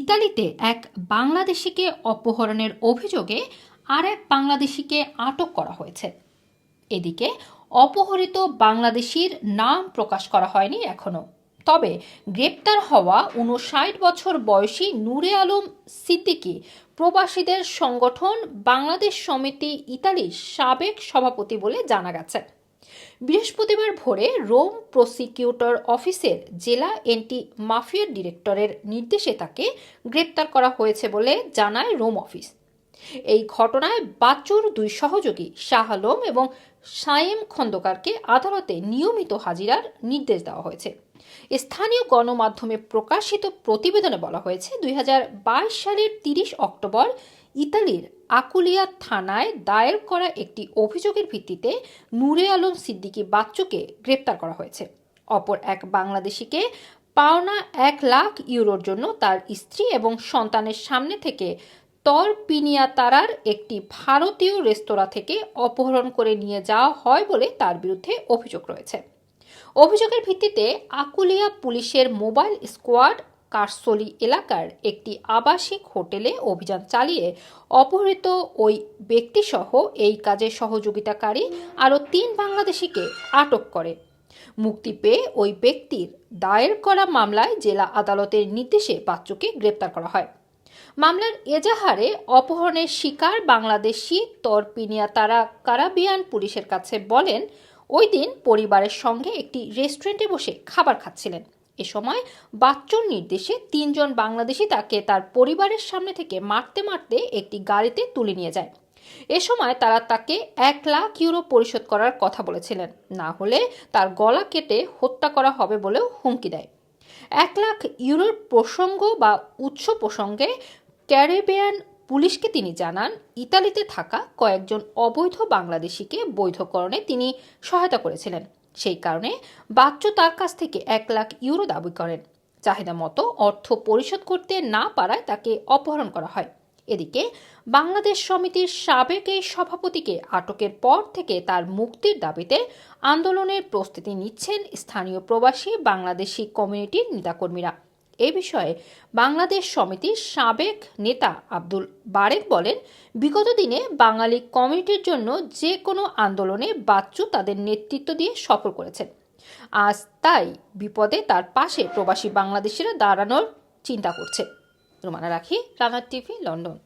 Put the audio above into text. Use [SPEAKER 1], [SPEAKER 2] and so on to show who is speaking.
[SPEAKER 1] ইতালিতে এক বাংলাদেশিকে অপহরণের অভিযোগে আর এক বাংলাদেশিকে আটক করা হয়েছে। এদিকে অপহৃত বাংলাদেশির নাম প্রকাশ করা হয়নি এখনও তবে গ্রেপ্তার হওয়া উনষাট বছর বয়সী নূরে আলম সিদ্দিকী প্রবাসীদের সংগঠন বাংলাদেশ সমিতি ইতালির সাবেক সভাপতি বলে জানা গেছে। বৃহস্পতিবার ভোরে রোম প্রসিকিউটর অফিসের জেলা এন্টি মাফিয়া ডিরেক্টরের নির্দেশে তাকে গ্রেপ্তার করা হয়েছে বলে জানায় রোম অফিস। এই ঘটনায় বাচ্চুর দুই সহযোগী শাহ আলম এবং সায়েম খন্দকারকে আদালতে নিয়মিত হাজিরার নির্দেশ দেওয়া হয়েছে। স্থানীয় গণমাধ্যমে প্রকাশিত প্রতিবেদনে বলা হয়েছে, দুই হাজার বাইশ সালের তিরিশ অক্টোবর ইতালির আকুলিয়া থানায় দায়ের করা একটি অভিযোগের ভিত্তিতে নূরে আলম সিদ্দিকী বাচ্চুকে গ্রেপ্তার করা হয়েছে। অপর এক বাংলাদেশিকে পাওনা এক লাখ ইউরোর জন্য তার স্ত্রী এবং সন্তানের সামনে থেকে তর পিনিয়াতারার একটি ভারতীয় রেস্তোরাঁ থেকে অপহরণ করে নিয়ে যাওয়া হয় বলে তার বিরুদ্ধে অভিযোগ রয়েছে। অভিযোগের ভিত্তিতে আকুলিয়া পুলিশের মোবাইল স্কোয়াড কারসলি এলাকার একটি আবাসিক হোটেলে অভিযান চালিয়ে অপহৃত ওই ব্যক্তিসহ এই কাজে সহযোগিতাকারী আরও তিন বাংলাদেশিকে আটক করে। মুক্তি পেয়ে ওই ব্যক্তির দায়ের করা মামলায় জেলা আদালতের নির্দেশে বাচ্চুকে গ্রেপ্তার করা হয়। মামলার এজাহারে অপহরণের শিকার বাংলাদেশি তরপিনিয়া তারা কারাবিয়ান পুলিশের কাছে বলেন, ওই দিন পরিবারের সঙ্গে একটি রেস্টুরেন্টে বসে খাবার খাচ্ছিলেন। এ সময় বাচ্চুর নির্দেশে তিনজন বাংলাদেশি তাকে তার পরিবারের সামনে থেকে মারতে মারতে একটি গাড়িতে তুলে নিয়ে যায়। এ সময় তারা তাকে এক লাখ ইউরো পরিশোধ করার কথা বলেছিলেন। না হলে তার গলা কেটে হত্যা করা হবে বলেও হুমকি দেয়। এক লাখ ইউরোর প্রসঙ্গ বা উৎস প্রসঙ্গে ক্যারিবিয়ান পুলিশকে তিনি জানান, ইতালিতে থাকা কয়েকজন অবৈধ বাংলাদেশিকে বৈধকরণে তিনি সহায়তা করেছিলেন। সেই কারণে বাচ্চ তার কাছ থেকে এক লাখ ইউরো দাবি করেন। চাহিদা মতো অর্থ পরিশোধ করতে না পারায় তাকে অপহরণ করা হয়। এদিকে বাংলাদেশ সমিতির সাবেক এই সভাপতিকে আটকের পর থেকে তার মুক্তির দাবিতে আন্দোলনের প্রস্তুতি নিচ্ছেন স্থানীয় প্রবাসী বাংলাদেশি কমিউনিটির নেতাকর্মীরা। এ বিষয়ে বাংলাদেশ সমিতির সাবেক নেতা আব্দুল বারেক বলেন, বিগত দিনে বাঙালি কমিউনিটির জন্য যে কোনো আন্দোলনে বাচ্চু তাদের নেতৃত্ব দিয়ে সফল করেছেন। আজ তাই বিপদে তার পাশে প্রবাসী বাংলাদেশিরা দাঁড়ানোর চিন্তা করছে রোমানা রাখি, রানার টিভি, লন্ডন।